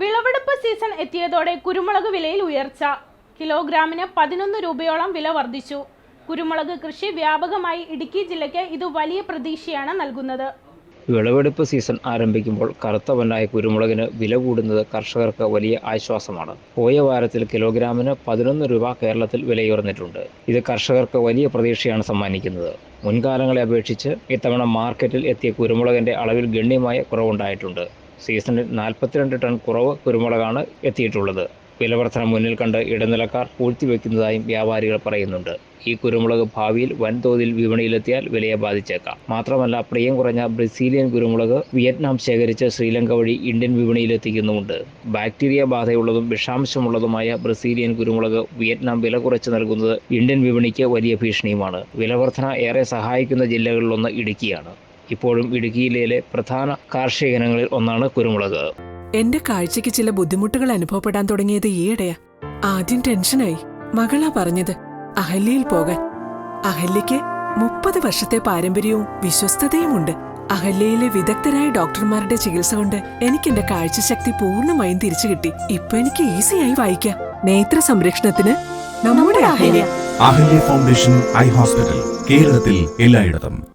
വിളവെടുപ്പ് സീസൺ എത്തിയതോടെ കുരുമുളക് വിലയിൽ ഉയർച്ച. കിലോഗ്രാമിന് പതിനൊന്ന് രൂപയോളം വില വർദ്ധിച്ചു. കുരുമുളക് കൃഷി വ്യാപകമായി ഇടുക്കി ജില്ലയ്ക്ക് ഇത് വലിയ പ്രതീക്ഷയാണ് നൽകുന്നത്. വിളവെടുപ്പ് സീസൺ ആരംഭിക്കുമ്പോൾ കറുത്ത പൊന്നായ കുരുമുളകിന് വില കൂടുന്നത് കർഷകർക്ക് വലിയ ആശ്വാസമാണ്. പോയ വാരത്തിൽ കിലോഗ്രാമിന് പതിനൊന്ന് രൂപ കേരളത്തിൽ വിലയുയർന്നിട്ടുണ്ട്. ഇത് കർഷകർക്ക് വലിയ പ്രതീക്ഷയാണ് സമ്മാനിക്കുന്നത്. മുൻകാലങ്ങളെ അപേക്ഷിച്ച് ഇത്തവണ മാർക്കറ്റിൽ എത്തിയ കുരുമുളകിന്റെ അളവിൽ ഗണ്യമായ കുറവുണ്ടായിട്ടുണ്ട്. സീസണിൽ നാൽപ്പത്തിരണ്ട് ടൺ കുറവ് കുരുമുളകാണ് എത്തിയിട്ടുള്ളത്. വിലവർധന മുന്നിൽ കണ്ട് ഇടനിലക്കാർ പൂഴ്ത്തിവെക്കുന്നതായും വ്യാപാരികൾ പറയുന്നുണ്ട്. ഈ കുരുമുളക് ഭാവിയിൽ വൻതോതിൽ വിപണിയിലെത്തിയാൽ വിലയെ ബാധിച്ചേക്കാം. മാത്രമല്ല പ്രിയം കുറഞ്ഞ ബ്രസീലിയൻ കുരുമുളക് വിയറ്റ്നാം ശേഖരിച്ച് ശ്രീലങ്ക വഴി ഇന്ത്യൻ വിപണിയിലെത്തിക്കുന്നുമുണ്ട്. ബാക്ടീരിയ ബാധയുള്ളതും വിഷാംശമുള്ളതുമായ ബ്രസീലിയൻ കുരുമുളക് വിയറ്റ്നാം വില കുറച്ച് നൽകുന്നത് ഇന്ത്യൻ വിപണിക്ക് വലിയ ഭീഷണിയുമാണ്. വിലവർധന ഏറെ സഹായിക്കുന്ന ജില്ലകളിലൊന്ന് ഇടുക്കിയാണ്. ഇപ്പോഴും ഇടുക്കി ജില്ലയിലെ പ്രധാന കാർഷിക ഇനങ്ങളിൽ ഒന്നാണ് കുരുമുളക്. എന്റെ കാഴ്ചയ്ക്ക് ചില ബുദ്ധിമുട്ടുകൾ അനുഭവപ്പെടാൻ തുടങ്ങിയത് ഈയിടെയാ. ആദ്യം ടെൻഷനായി. മകളാ പറഞ്ഞത് അഹല്യയിൽ പോകാൻ. അഹല്യയ്ക്ക് മുപ്പത് വർഷത്തെ പാരമ്പര്യവും വിശ്വസ്തതയുമുണ്ട്. അഹല്യയിലെ വിദഗ്ധരായ ഡോക്ടർമാരുടെ ചികിത്സ കൊണ്ട് എനിക്ക് എന്റെ കാഴ്ചശക്തി പൂർണമായും തിരിച്ചു കിട്ടി. ഇപ്പൊ എനിക്ക് ഈസിയായി വായിക്കാം. നേത്ര സംരക്ഷണത്തിന് നമ്മുടെ Ahalya. Ahalya foundation eye hospital കേരളത്തിൽ എല്ലായിടത്തും.